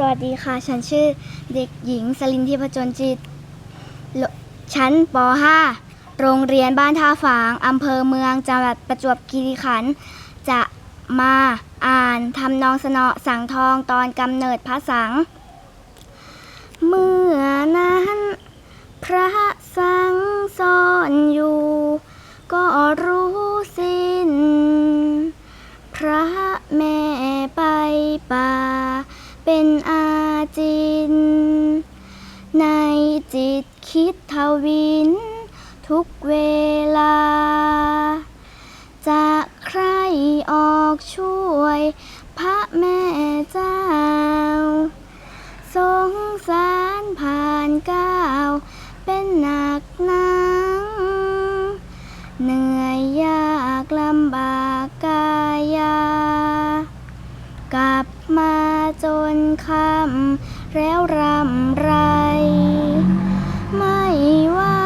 สวัสดีค่ะ ฉันชื่อเด็กหญิงสลินทิพจนจิต ชั้นป .5 โรงเรียนบ้านท่าฝาง อำเภอเมือง จังหวัดประจวบคีรีขันธ์ จะมาอ่านทำนองสนอสังทองตอนกำเนิดพระสัง เมื่อนั้น พระสังซ่อนอยู่ ก็รู้สิ้น พระแม่ไปป่าเป็น อาจิน ในจิตคิดทวิน ทุกเวลา จะใครออกช่วย พระแม่เจ้า คำแล้วรำไร ไม่ว่า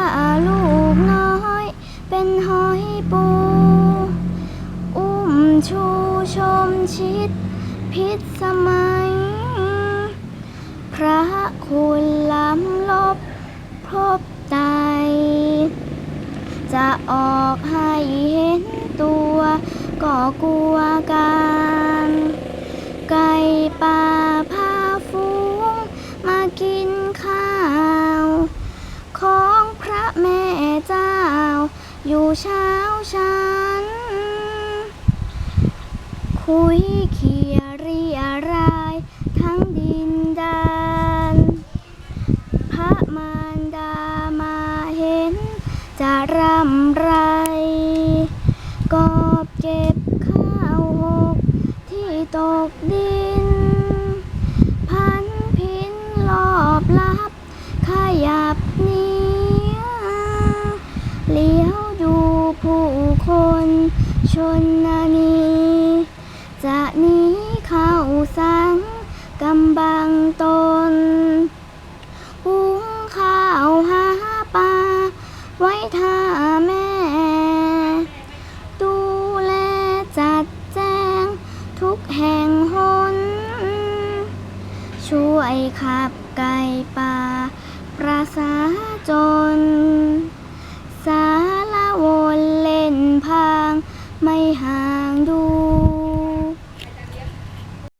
ลูกน้อย เป็นหอยปู อุ้มชูชมชิด พิษสมัย พระคุณล้ำลบพบใจจะออกให้เห็นตัว ก็กลัวกัน กินข้าว ของพระแม่เจ้า อยู่เช้าชัน คุยเคียเรียรายทั้งดินแดนพระมารดามาเห็น จะรำไร กอบเก็บข้าวหกที่ตกดิน ผู้คนชนนานีจะนี้เข้าสังกำบังตนหุงข้าวหาปลาไว้ท่าแม่ ดูแลจัดแจงทุกแห่งหน ช่วยขับไก่ป่า